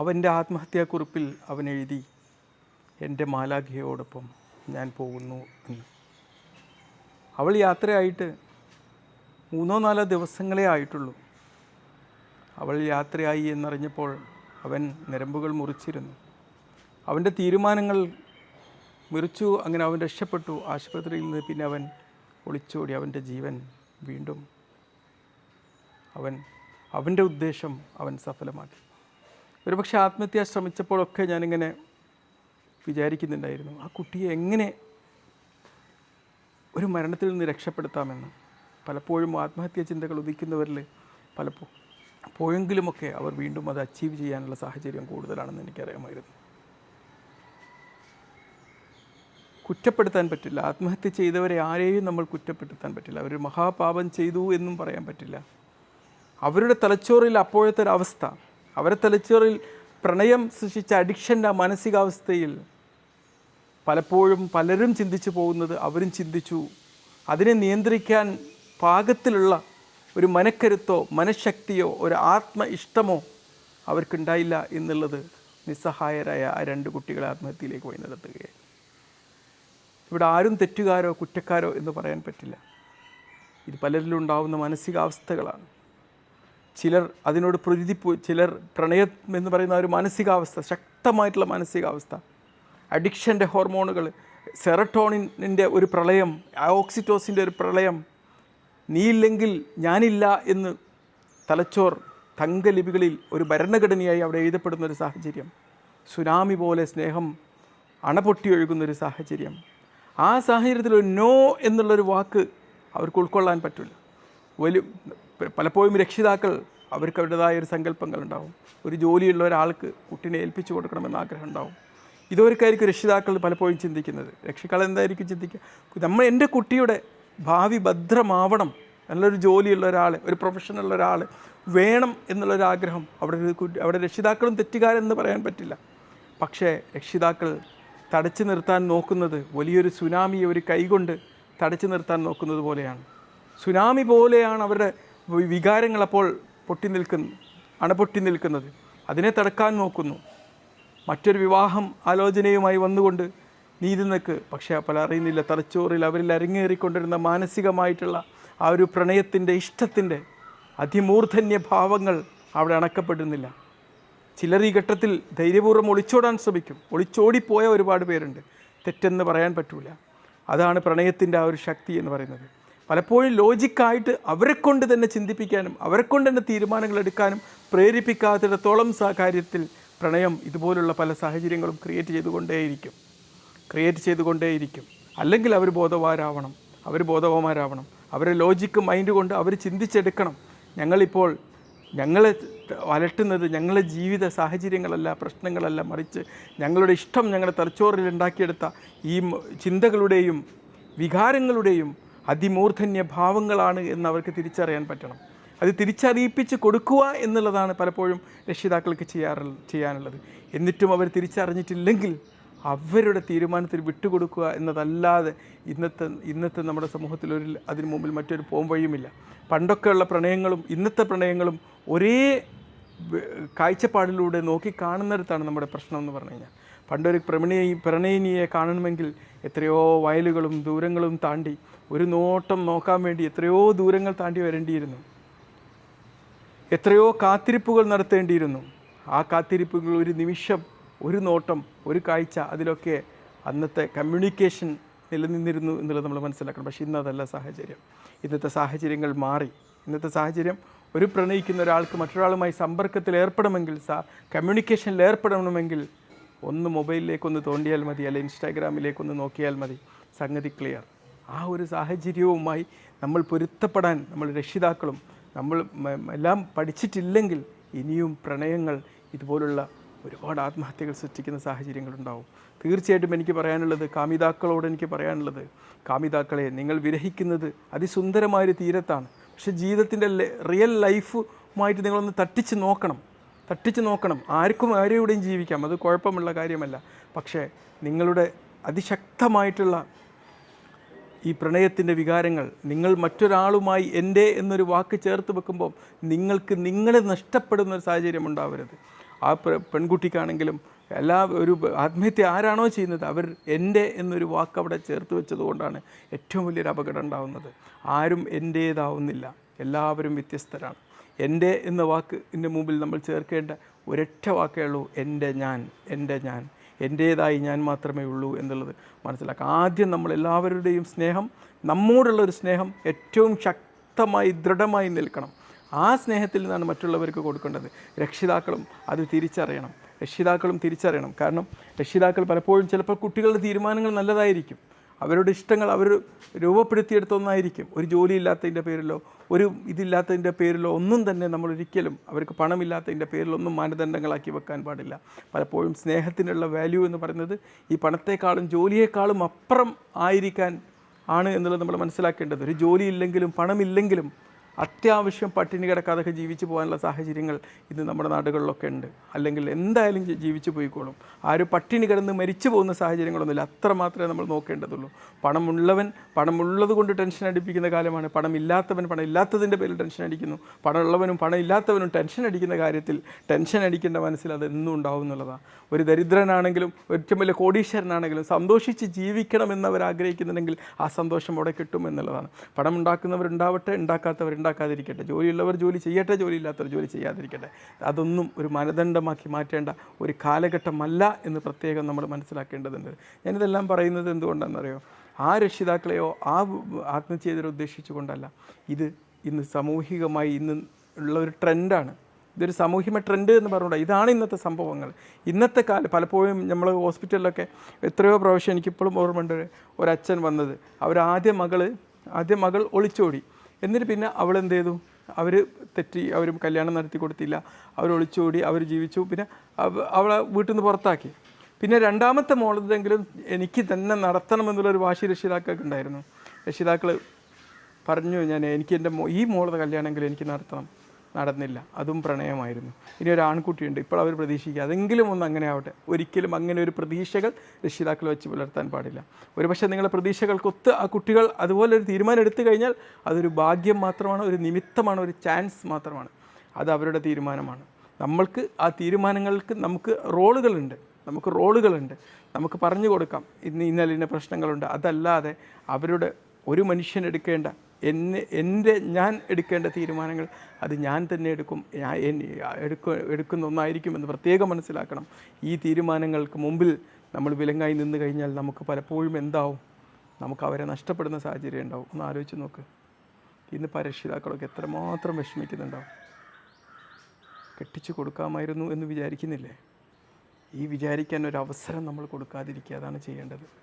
അവന്റെ ആത്മഹത്യാക്കുറിപ്പിൽ അവൻ എഴുതി എന്റെ മാലാഖയോടൊപ്പം ഞാൻ പോകുന്നു എന്ന്. അവൾ യാത്രയായിട്ട് മൂന്നോ നാലോ ദിവസങ്ങളേ ആയിട്ടുള്ളൂ. അവൾ യാത്രയായി എന്നറിഞ്ഞപ്പോൾ അവൻ നിരമ്പുകൾ മുറിച്ചിരുന്നു. അവന്റെ തീരുമാനങ്ങൾ മുറിച്ചു അങ്ങനെ അവൻ രക്ഷപ്പെട്ടു. ആശുപത്രിയിൽ നിന്ന് പിന്നെ അവൻ ഒളിച്ചോടി അവന്റെ ജീവൻ വീണ്ടും അവൻ അവന്റെ ഉദ്ദേശം അവൻ സഫലമാക്കി. ഒരുപക്ഷെ ആത്മഹത്യ ശ്രമിച്ചപ്പോഴൊക്കെ ഞാനിങ്ങനെ വിചാരിക്കുന്നുണ്ടായിരുന്നു ആ കുട്ടിയെ എങ്ങനെ ഒരു മരണത്തിൽ നിന്ന് രക്ഷപ്പെടുത്താമെന്ന്? പലപ്പോഴും ആത്മഹത്യാ ചിന്തകൾ ഉദിക്കുന്നവരിൽ പലപ്പോ പോയെങ്കിലുമൊക്കെ അവർ വീണ്ടും അത് അച്ചീവ് ചെയ്യാനുള്ള സാഹചര്യം കൂടുതലാണെന്ന് എനിക്കറിയാമായിരുന്നു. കുറ്റപ്പെടുത്താൻ പറ്റില്ല. ആത്മഹത്യ ചെയ്തവരെ ആരെയും നമ്മൾ കുറ്റപ്പെടുത്താൻ പറ്റില്ല. അവർ മഹാപാപം ചെയ്തു എന്നും പറയാൻ പറ്റില്ല. അവരുടെ തലച്ചോറിൽ അപ്പോഴത്തെ ഒരു അവരുടെ തലച്ചോറിൽ പ്രണയം സൃഷ്ടിച്ച അഡിക്ഷന്റെ മാനസികാവസ്ഥയിൽ പലപ്പോഴും പലരും ചിന്തിച്ചു പോകുന്നത് അവരും ചിന്തിച്ചു. അതിനെ നിയന്ത്രിക്കാൻ പാകത്തിലുള്ള ഒരു മനക്കരുത്തോ മനഃശക്തിയോ ഒരു ആത്മ ഇഷ്ടമോ അവർക്കുണ്ടായില്ല എന്നുള്ളത് നിസ്സഹായരായ ആ രണ്ട് കുട്ടികളെ ആത്മഹത്യയിലേക്ക് പോയി നടത്തുകയായി. ഇവിടെ ആരും തെറ്റുകാരോ കുറ്റക്കാരോ എന്ന് പറയാൻ പറ്റില്ല. ഇത് പലരിലും ഉണ്ടാവുന്ന മാനസികാവസ്ഥകളാണ്. ചിലർ അതിനോട് പ്രതി ചിലർ പ്രണയം എന്ന് പറയുന്ന ഒരു മാനസികാവസ്ഥ ശക്തമായിട്ടുള്ള മാനസികാവസ്ഥ. അഡിക്ഷന്റെ ഹോർമോണുകൾ സെറട്ടോണിന്റെ ഒരു പ്രളയം ഓക്സിറ്റോസിന്റെ ഒരു പ്രളയം നീയില്ലെങ്കിൽ ഞാനില്ല എന്ന് തലച്ചോർ തങ്കലിപികളിൽ ഒരു ഭരണഘടനയായി അവിടെ എഴുതപ്പെടുന്ന ഒരു സാഹചര്യം. സുനാമി പോലെ സ്നേഹം അണപൊട്ടി ഒഴുകുന്ന ഒരു സാഹചര്യം. ആ സാഹചര്യത്തിൽ ഒരു നോ എന്നുള്ളൊരു വാക്ക് അവർക്ക് ഉൾക്കൊള്ളാൻ പറ്റില്ല. വലിയ പലപ്പോഴും രക്ഷിതാക്കൾ അവർക്ക് അവരുടേതായ ഒരു സങ്കല്പങ്ങൾ ഉണ്ടാവും ഒരു ജോലിയുള്ള ഒരാൾക്ക് കുട്ടീനെ ഏൽപ്പിച്ചു കൊടുക്കണമെന്ന് ആഗ്രഹം ഉണ്ടാവും ഇതൊരുക്കായിരിക്കും രക്ഷിതാക്കൾ പലപ്പോഴും ചിന്തിക്കുന്നത്. രക്ഷിതാക്കൾ എന്തായിരിക്കും ചിന്തിക്കുക? നമ്മൾ എന്റെ കുട്ടിയുടെ ഭാവി ഭദ്രമാവണം. നല്ലൊരു ജോലിയുള്ള ഒരാൾ ഒരു പ്രൊഫഷനുള്ള ഒരാൾ വേണം എന്നുള്ളൊരാഗ്രഹം അവിടെ അവിടെ രക്ഷിതാക്കളും തെറ്റുകാരെന്ന് പറയാൻ പറ്റില്ല. പക്ഷേ രക്ഷിതാക്കൾ തടച്ചു നിർത്താൻ നോക്കുന്നത് വലിയൊരു സുനാമിയെ ഒരു കൈകൊണ്ട് തടച്ചു നിർത്താൻ നോക്കുന്നത് പോലെയാണ്. സുനാമി പോലെയാണ് അവരുടെ വികാരങ്ങൾ അപ്പോൾ പൊട്ടി നിൽക്കുന്നു അണപൊട്ടി നിൽക്കുന്നത്. അതിനെ തടക്കാൻ നോക്കുന്നു. മറ്റൊരു വിവാഹം ആലോചനയുമായി വന്നുകൊണ്ട് നീതി നിൽക്ക്. പക്ഷേ പല അറിയുന്നില്ല തലച്ചോറിൽ അവരിൽ അരങ്ങേറിക്കൊണ്ടിരുന്ന മാനസികമായിട്ടുള്ള ആ ഒരു പ്രണയത്തിന്റെ ഇഷ്ടത്തിന്റെ അതിമൂർധന്യ ഭാവങ്ങൾ അവിടെ അണക്കപ്പെടുന്നില്ല. ചിലർ ഈ ഘട്ടത്തിൽ ധൈര്യപൂർവം ഒളിച്ചോടാൻ ശ്രമിക്കും. ഒളിച്ചോടിപ്പോയ ഒരുപാട് പേരുണ്ട്. തെറ്റെന്ന് പറയാൻ പറ്റൂല. അതാണ് പ്രണയത്തിന്റെ ആ ഒരു ശക്തി എന്ന് പറയുന്നത്. പലപ്പോഴും ലോജിക്കായിട്ട് അവരെ കൊണ്ട് തന്നെ ചിന്തിപ്പിക്കാനും അവരെ കൊണ്ട് തന്നെ തീരുമാനങ്ങൾ എടുക്കാനും പ്രേരിപ്പിക്കാത്തിടത്തോളം കാര്യത്തിൽ പ്രണയം ഇതുപോലുള്ള പല സാഹചര്യങ്ങളും ക്രിയേറ്റ് ചെയ്തുകൊണ്ടേയിരിക്കും. ക്രിയേറ്റ് ചെയ്തുകൊണ്ടേയിരിക്കും. അല്ലെങ്കിൽ അവർ ബോധവാരാവണം അവർ ബോധവന്മാരാവണം. അവരെ ലോജിക്ക് മൈൻഡ് കൊണ്ട് അവർ ചിന്തിച്ചെടുക്കണം. ഞങ്ങളിപ്പോൾ ഞങ്ങളെ വലട്ടുന്നത് ഞങ്ങളെ ജീവിത സാഹചര്യങ്ങളല്ല പ്രശ്നങ്ങളല്ല മറിച്ച് ഞങ്ങളുടെ ഇഷ്ടം ഞങ്ങളുടെ തലച്ചോറിൽ ഉണ്ടാക്കിയെടുത്ത ഈ ചിന്തകളുടെയും വികാരങ്ങളുടെയും അതിമൂർധന്യ ഭാവങ്ങളാണ് എന്ന് അവർക്ക് തിരിച്ചറിയാൻ പറ്റണം. അത് തിരിച്ചറിയിപ്പിച്ച് കൊടുക്കുക എന്നുള്ളതാണ് പലപ്പോഴും രക്ഷിതാക്കൾക്ക് ചെയ്യാറുള്ള ചെയ്യാനുള്ളത്. എന്നിട്ടും അവർ തിരിച്ചറിഞ്ഞിട്ടില്ലെങ്കിൽ അവരുടെ തീരുമാനത്തിൽ വിട്ടുകൊടുക്കുക എന്നതല്ലാതെ ഇന്നത്തെ ഇന്നത്തെ നമ്മുടെ സമൂഹത്തിൽ ഒരു അതിനു മുമ്പിൽ മറ്റൊരു പോം വഴിയുമില്ല. പണ്ടൊക്കെയുള്ള പ്രണയങ്ങളും ഇന്നത്തെ പ്രണയങ്ങളും ഒരേ കാഴ്ചപ്പാടിലൂടെ നോക്കി കാണുന്നിടത്താണ് നമ്മുടെ പ്രശ്നം എന്ന് പറഞ്ഞു കഴിഞ്ഞാൽ. പണ്ടൊരു പ്രമിണിയെ പ്രണയിനിയെ കാണണമെങ്കിൽ എത്രയോ വയലുകളും ദൂരങ്ങളും താണ്ടി ഒരു നോട്ടം നോക്കാൻ വേണ്ടി എത്രയോ ദൂരങ്ങൾ താണ്ടി വരേണ്ടിയിരുന്നു. എത്രയോ കാത്തിരിപ്പുകൾ നടത്തേണ്ടിയിരുന്നു. ആ കാത്തിരിപ്പുകൾ ഒരു നിമിഷം ഒരു നോട്ടം ഒരു കാഴ്ച അതിലൊക്കെ അന്നത്തെ കമ്മ്യൂണിക്കേഷൻ നിലനിന്നിരുന്നു എന്നുള്ളത് നമ്മൾ മനസ്സിലാക്കണം. പക്ഷേ ഇന്ന് അതല്ല സാഹചര്യം. ഇന്നത്തെ സാഹചര്യങ്ങൾ മാറി. ഇന്നത്തെ സാഹചര്യം ഒരു പ്രണയിക്കുന്ന ഒരാൾക്ക് മറ്റൊരാളുമായി സമ്പർക്കത്തിൽ ഏർപ്പെടണമെങ്കിൽ സാ കമ്മ്യൂണിക്കേഷനിൽ ഏർപ്പെടണമെങ്കിൽ ഒന്ന് മൊബൈലിലേക്കൊന്ന് തോണ്ടിയാൽ മതി അല്ലെങ്കിൽ ഇൻസ്റ്റാഗ്രാമിലേക്കൊന്ന് നോക്കിയാൽ മതി. സംഗതി ക്ലിയർ ആ ഒരു സാഹചര്യവുമായി നമ്മൾ പൊരുത്തപ്പെടാൻ നമ്മൾ രക്ഷിതാക്കളും നമ്മൾ എല്ലാം പഠിച്ചിട്ടില്ലെങ്കിൽ ഇനിയും പ്രണയങ്ങൾ ഇതുപോലുള്ള ഒരുപാട് ആത്മഹത്യകൾ സൃഷ്ടിക്കുന്ന സാഹചര്യങ്ങളുണ്ടാവും തീർച്ചയായിട്ടും എനിക്ക് പറയാനുള്ളത് കാമിതാക്കളോട് എനിക്ക് പറയാനുള്ളത് കാമിതാക്കളെ നിങ്ങൾ വിരഹിക്കുന്നത് അതിസുന്ദരമായൊരു തീരത്താണ്. പക്ഷേ ജീവിതത്തിന്റെ റിയൽ ലൈഫുമായിട്ട് നിങ്ങളൊന്ന് തട്ടിച്ച് നോക്കണം. തട്ടിച്ച് നോക്കണം. ആർക്കും ആരെയും ജീവിക്കാം. അത് കുഴപ്പമുള്ള കാര്യമല്ല. പക്ഷേ നിങ്ങളുടെ അതിശക്തമായിട്ടുള്ള ഈ പ്രണയത്തിന്റെ വികാരങ്ങൾ നിങ്ങൾ മറ്റൊരാളുമായി എന്റെ എന്നൊരു വാക്ക് ചേർത്ത് വെക്കുമ്പോൾ നിങ്ങൾക്ക് നിങ്ങളെ നഷ്ടപ്പെടുന്ന ഒരു സാഹചര്യം ഉണ്ടാവരുത്. ആ പെൺകുട്ടിക്കാണെങ്കിലും എല്ലാ ഒരു ആത്മഹത്യ ആരാണോ ചെയ്യുന്നത് അവർ എന്റെ എന്നൊരു വാക്ക് അവിടെ ചേർത്ത് വെച്ചതുകൊണ്ടാണ് ഏറ്റവും വലിയൊരു അപകടം ഉണ്ടാവുന്നത്. ആരും എന്റേതാവുന്നില്ല. എല്ലാവരും വ്യത്യസ്തരാണ്. എന്റെ എന്ന വാക്കിന്റെ മുമ്പിൽ നമ്മൾ ചേർക്കേണ്ട ഒരൊറ്റ വാക്കേ ഉള്ളൂ എന്റെ ഞാൻ എന്റെ ഞാൻ. എന്റേതായി ഞാൻ മാത്രമേ ഉള്ളൂ എന്നുള്ളത് മനസ്സിലാക്കുക ആദ്യം നമ്മൾ എല്ലാവരുടെയും സ്നേഹം നമ്മോടുള്ള ഒരു സ്നേഹം ഏറ്റവും ശക്തമായി ദൃഢമായി നിൽക്കണം. ആ സ്നേഹത്തിൽ നിന്നാണ് മറ്റുള്ളവർക്ക് കൊടുക്കേണ്ടത്. രക്ഷിതാക്കളും അത് തിരിച്ചറിയണം. രക്ഷിതാക്കളും തിരിച്ചറിയണം. കാരണം രക്ഷിതാക്കൾ പലപ്പോഴും ചിലപ്പോൾ കുട്ടികളുടെ തീരുമാനങ്ങൾ നല്ലതായിരിക്കും. അവരുടെ ഇഷ്ടങ്ങൾ അവർ രൂപപ്പെടുത്തിയെടുത്ത ഒന്നായിരിക്കും ഒരു ജോലി ഇല്ലാത്തതിന്റെ പേരിലോ ഒരു ഇതില്ലാത്തതിന്റെ പേരിലോ ഒന്നും തന്നെ നമ്മൾ ഒരിക്കലും അവർക്ക് പണമില്ലാത്തതിന്റെ പേരിലൊന്നും മാനദണ്ഡങ്ങളാക്കി വെക്കാൻ പാടില്ല. പലപ്പോഴും സ്നേഹത്തിനുള്ള വാല്യൂ എന്ന് പറയുന്നത് ഈ പണത്തെക്കാളും ജോലിയേക്കാളും അപ്പുറം ആയിരിക്കാൻ ആണ് എന്നുള്ളത് നമ്മൾ മനസ്സിലാക്കേണ്ടത്. ഒരു ജോലിയില്ലെങ്കിലും പണമില്ലെങ്കിലും അത്യാവശ്യം പട്ടിണി കിടക്കാതൊക്കെ ജീവിച്ചു പോകാനുള്ള സാഹചര്യങ്ങൾ ഇന്ന് നമ്മുടെ നാടുകളിലൊക്കെ ഉണ്ട്. അല്ലെങ്കിൽ എന്തായാലും ജീവിച്ചു പോയിക്കോളും. ആരും പട്ടിണി കിടന്ന് മരിച്ചു പോകുന്ന സാഹചര്യങ്ങളൊന്നുമില്ല. അത്ര മാത്രമേ നമ്മൾ നോക്കേണ്ടതുള്ളൂ. പണമുള്ളവൻ പണമുള്ളത് കൊണ്ട് ടെൻഷൻ അടിപ്പിക്കുന്ന കാലമാണ്. പണമില്ലാത്തവൻ പണം ഇല്ലാത്തതിന്റെ പേരിൽ ടെൻഷൻ അടിക്കുന്നു. പണമുള്ളവനും പണം ഇല്ലാത്തവനും ടെൻഷൻ അടിക്കുന്ന കാര്യത്തിൽ ടെൻഷൻ അടിക്കേണ്ട മനസ്സിൽ അതെന്നും ഉണ്ടാവും എന്നുള്ളതാണ്. ഒരു ദരിദ്രനാണെങ്കിലും ഏറ്റവും വലിയ കോടീശ്വരനാണെങ്കിലും സന്തോഷിച്ച് ജീവിക്കണമെന്ന് അവർ ആഗ്രഹിക്കുന്നുണ്ടെങ്കിൽ ആ സന്തോഷം അവിടെ കിട്ടും എന്നുള്ളതാണ്. പണം ഉണ്ടാക്കുന്നവരുണ്ടാവട്ടെ ഉണ്ടാക്കാത്തവർ ഉണ്ടാക്കാതിരിക്കട്ടെ. ജോലിയുള്ളവർ ജോലി ചെയ്യട്ടെ ജോലിയില്ലാത്തവർ ജോലി ചെയ്യാതിരിക്കട്ടെ. അതൊന്നും ഒരു മാനദണ്ഡമാക്കി മാറ്റേണ്ട ഒരു കാലഘട്ടമല്ല എന്ന് പ്രത്യേകം നമ്മൾ മനസ്സിലാക്കേണ്ടതുണ്ട്. ഞാനിതെല്ലാം പറയുന്നത് എന്തുകൊണ്ടാണെന്നറിയോ? ആ രക്ഷിതാക്കളെയോ ആ ആത്മഹത്യ ചെയ്തവരെ ഉദ്ദേശിച്ചുകൊണ്ടല്ല. ഇത് ഇന്ന് സാമൂഹികമായി ഇന്ന് ഉള്ള ഒരു ട്രെൻഡാണ്. ഇതൊരു സാമൂഹിക ട്രെൻഡ് എന്ന് പറഞ്ഞുകൂടാ ഇതാണ് ഇന്നത്തെ സംഭവങ്ങൾ. ഇന്നത്തെ കാലം പലപ്പോഴും നമ്മൾ ഹോസ്പിറ്റലിലൊക്കെ എത്രയോ പ്രാവശ്യം എനിക്കിപ്പോഴും ഓർമ്മയുണ്ട് ഒരച്ഛൻ വന്നത്. അവരാദ്യ മകൾ ആദ്യ മകൾ ഒളിച്ചോടി. എന്നിട്ട് പിന്നെ അവൾ എന്ത് ചെയ്തു? അവർ തെറ്റി അവർ കല്യാണം നടത്തി കൊടുത്തില്ല. അവർ ഒളിച്ചോടി അവർ ജീവിച്ചു. പിന്നെ അവ- അവളെ വീട്ടിൽ നിന്ന് പുറത്താക്കി. പിന്നെ രണ്ടാമത്തെ മോളതെങ്കിലും എനിക്ക് തന്നെ നടത്തണമെന്നുള്ളൊരു വാശി രക്ഷിതാക്കൾക്ക് ഉണ്ടായിരുന്നു. രക്ഷിതാക്കൾ പറഞ്ഞു ഞാൻ എനിക്ക് എന്റെ ഈ മോളത് കല്യാണമെങ്കിലും എനിക്ക് നടത്തണം. നടന്നില്ല. അതും പ്രണയമായിരുന്നു. ഇനി ഒരു ആൺകുട്ടിയുണ്ട്. ഇപ്പോൾ അവർ പ്രതീക്ഷിക്കുക. അതെങ്കിലും ഒന്ന് അങ്ങനെ ആവട്ടെ. ഒരിക്കലും അങ്ങനെ ഒരു പ്രതീക്ഷകൾ രക്ഷിതാക്കൾ വെച്ച് പുലർത്താൻ പാടില്ല. ഒരുപക്ഷെ നിങ്ങളുടെ പ്രതീക്ഷകൾക്കൊത്ത് ആ കുട്ടികൾ അതുപോലെ ഒരു തീരുമാനം എടുത്തു കഴിഞ്ഞാൽ അതൊരു ഭാഗ്യം മാത്രമാണ് ഒരു നിമിത്തമാണ് ഒരു ചാൻസ് മാത്രമാണ്. അത് അവരുടെ തീരുമാനമാണ്. നമ്മൾക്ക് ആ തീരുമാനങ്ങൾക്ക് നമുക്ക് റോളുകളുണ്ട്. നമുക്ക് റോളുകളുണ്ട്. നമുക്ക് പറഞ്ഞു കൊടുക്കാം. ഇന്ന് ഇന്നലെ ഇന്ന പ്രശ്നങ്ങളുണ്ട്. അതല്ലാതെ അവരുടെ ഒരു മനുഷ്യൻ എടുക്കേണ്ട എന്നെ എന്റെ ഞാൻ എടുക്കേണ്ട തീരുമാനങ്ങൾ അത് ഞാൻ തന്നെ എടുക്കും. ഞാൻ എടുക്ക എടുക്കുന്ന ഒന്നായിരിക്കുമെന്ന് പ്രത്യേകം മനസ്സിലാക്കണം. ഈ തീരുമാനങ്ങൾക്ക് മുമ്പിൽ നമ്മൾ വിലങ്ങായി നിന്ന് കഴിഞ്ഞാൽ നമുക്ക് പലപ്പോഴും എന്താവും? നമുക്ക് അവരെ നഷ്ടപ്പെടുന്ന സാഹചര്യം ഉണ്ടാവും. ഒന്ന് ആലോചിച്ച് നോക്ക്. ഇന്ന് പരക്ഷിതാക്കളൊക്കെ എത്രമാത്രം വിഷമിക്കുന്നുണ്ടാവും? കെട്ടിച്ചു കൊടുക്കാമായിരുന്നു എന്ന് വിചാരിക്കുന്നില്ലേ? ഈ വിചാരിക്കാൻ ഒരു അവസരം നമ്മൾ കൊടുക്കാതിരിക്കുക അതാണ് ചെയ്യേണ്ടത്.